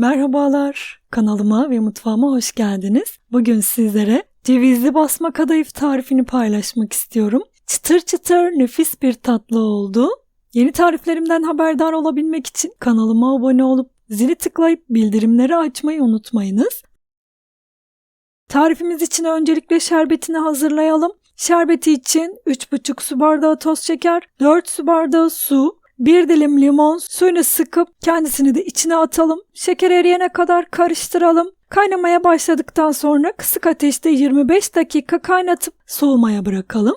Merhabalar, kanalıma ve mutfağıma hoş geldiniz. Bugün sizlere cevizli basma kadayıf tarifini paylaşmak istiyorum. Çıtır çıtır nefis bir tatlı oldu. Yeni tariflerimden haberdar olabilmek için kanalıma abone olup zili tıklayıp bildirimleri açmayı unutmayınız. Tarifimiz için öncelikle şerbetini hazırlayalım. Şerbeti için 3,5 su bardağı toz şeker, 4 su bardağı su, bir dilim limon suyunu sıkıp kendisini de içine atalım. Şeker eriyene kadar karıştıralım. Kaynamaya başladıktan sonra kısık ateşte 25 dakika kaynatıp soğumaya bırakalım.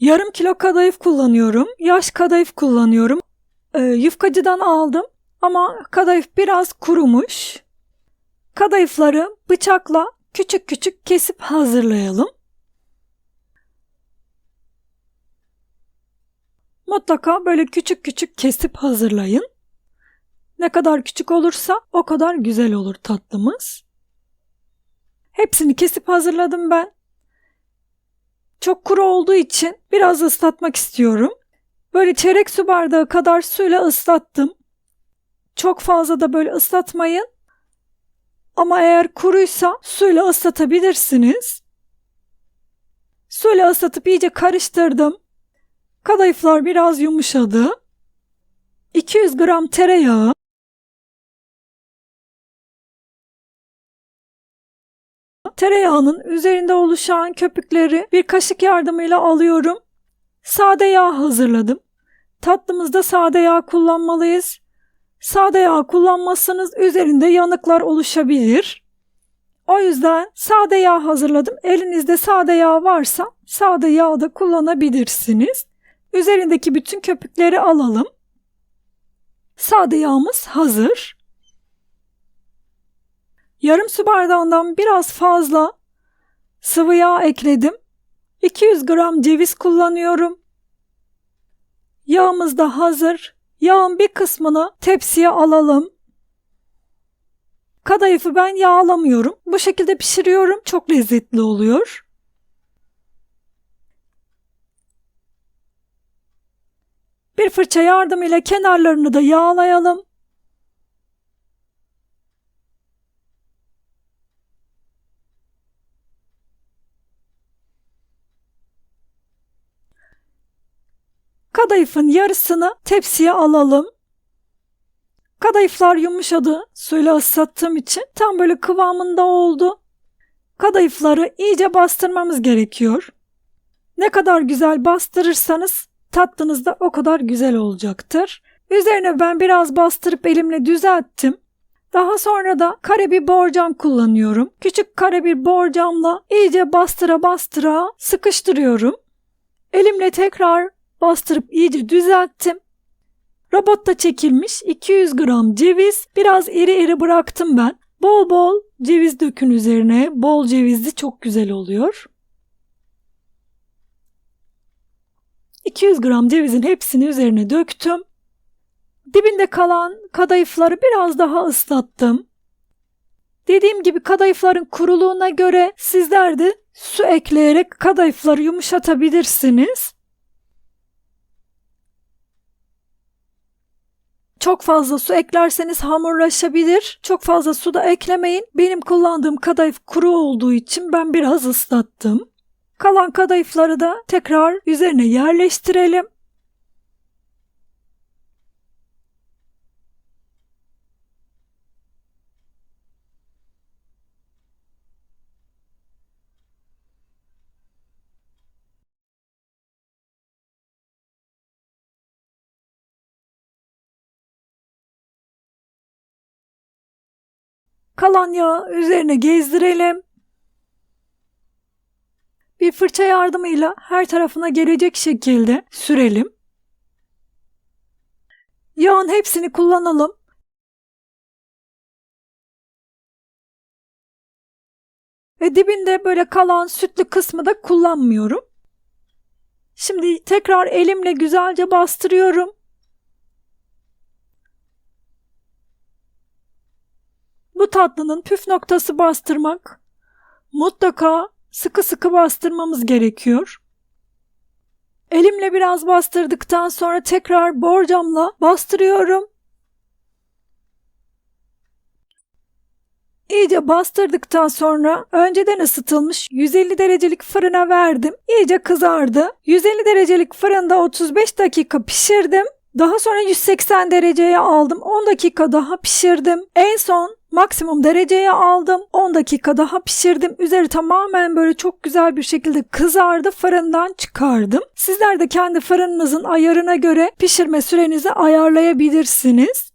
Yarım kilo kadayıf kullanıyorum. Yaş kadayıf kullanıyorum. Ee, yufkacıdan aldım ama kadayıf biraz kurumuş. Kadayıfları bıçakla küçük küçük kesip hazırlayalım. Mutlaka böyle küçük küçük kesip hazırlayın. Ne kadar küçük olursa o kadar güzel olur tatlımız. Hepsini kesip hazırladım ben. Çok kuru olduğu için biraz ıslatmak istiyorum. Böyle çeyrek su bardağı kadar suyla ıslattım. Çok fazla da böyle ıslatmayın. Ama eğer kuruysa suyla ıslatabilirsiniz. Suyla ıslatıp iyice karıştırdım. Kadayıflar biraz yumuşadı. 200 gram tereyağı. Tereyağının üzerinde oluşan köpükleri bir kaşık yardımıyla alıyorum. Sade yağ hazırladım. Tatlımızda sade yağ kullanmalıyız. Sade yağ kullanmazsanız üzerinde yanıklar oluşabilir. O yüzden sade yağ hazırladım. Elinizde sade yağ varsa sade yağ da kullanabilirsiniz. Üzerindeki bütün köpükleri alalım. Sade yağımız hazır. Yarım su bardağından biraz fazla sıvı yağ ekledim. 200 gram ceviz kullanıyorum. Yağımız da hazır. Yağın bir kısmını tepsiye alalım. Kadayıfı ben yağlamıyorum. Bu şekilde pişiriyorum. Çok lezzetli oluyor. Bir fırça yardımıyla kenarlarını da yağlayalım. Kadayıfın yarısını tepsiye alalım. Kadayıflar yumuşadı. Suyla ıslattığım için tam böyle kıvamında oldu. Kadayıfları iyice bastırmamız gerekiyor. Ne kadar güzel bastırırsanız tatlınız da o kadar güzel olacaktır. Üzerine ben biraz bastırıp elimle düzelttim. Daha sonra da kare bir borcam kullanıyorum. Küçük kare bir borcamla iyice bastıra bastıra sıkıştırıyorum. Elimle tekrar bastırıp iyice düzelttim. Robotta çekilmiş 200 gram ceviz biraz iri iri bıraktım ben. Bol bol ceviz dökün üzerine. Bol cevizli çok güzel oluyor. 200 gram cevizin hepsini üzerine döktüm. Dibinde kalan kadayıfları biraz daha ıslattım. Dediğim gibi kadayıfların kuruluğuna göre sizler de su ekleyerek kadayıfları yumuşatabilirsiniz. Çok fazla su eklerseniz hamurlaşabilir. Çok fazla su da eklemeyin. Benim kullandığım kadayıf kuru olduğu için ben biraz ıslattım. Kalan kadayıfları da tekrar üzerine yerleştirelim. Kalan yağı üzerine gezdirelim. Bir fırça yardımıyla her tarafına gelecek şekilde sürelim. Yağın hepsini kullanalım. Ve dibinde böyle kalan sütlü kısmı da kullanmıyorum. Şimdi tekrar elimle güzelce bastırıyorum. Bu tatlının püf noktası bastırmak. Mutlaka sıkı sıkı bastırmamız gerekiyor. Elimle biraz bastırdıktan sonra tekrar borcamla bastırıyorum. İyice bastırdıktan sonra önceden ısıtılmış 150 derecelik fırına verdim. İyice kızardı. 150 derecelik fırında 35 dakika pişirdim. Daha sonra 180 dereceye aldım. 10 dakika daha pişirdim. En son maksimum dereceye aldım. 10 dakika daha pişirdim. Üzeri tamamen böyle çok güzel bir şekilde kızardı. Fırından çıkardım. Sizler de kendi fırınınızın ayarına göre pişirme sürenizi ayarlayabilirsiniz.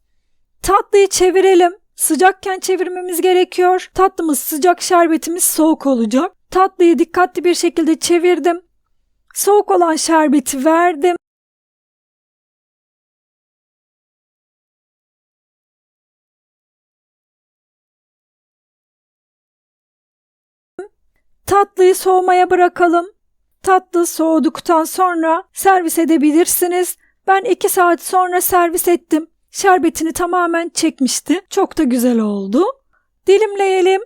Tatlıyı çevirelim. Sıcakken çevirmemiz gerekiyor. Tatlımız sıcak, şerbetimiz soğuk olacak. Tatlıyı dikkatli bir şekilde çevirdim. Soğuk olan şerbeti verdim. Tatlıyı soğumaya bırakalım. Tatlı soğuduktan sonra servis edebilirsiniz. Ben 2 saat sonra servis ettim. Şerbetini tamamen çekmişti. Çok da güzel oldu. Dilimleyelim.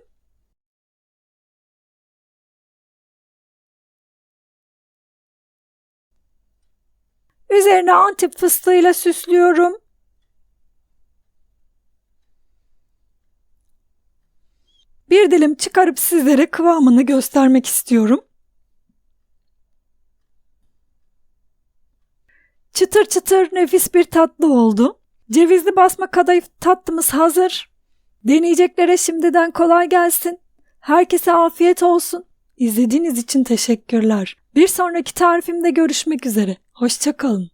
Üzerine antep fıstığıyla süslüyorum. Bir dilim çıkarıp sizlere kıvamını göstermek istiyorum. Çıtır çıtır nefis bir tatlı oldu. Cevizli basma kadayıf tatlımız hazır. Deneyeceklere şimdiden kolay gelsin. Herkese afiyet olsun. İzlediğiniz için teşekkürler. Bir sonraki tarifimde görüşmek üzere. Hoşçakalın.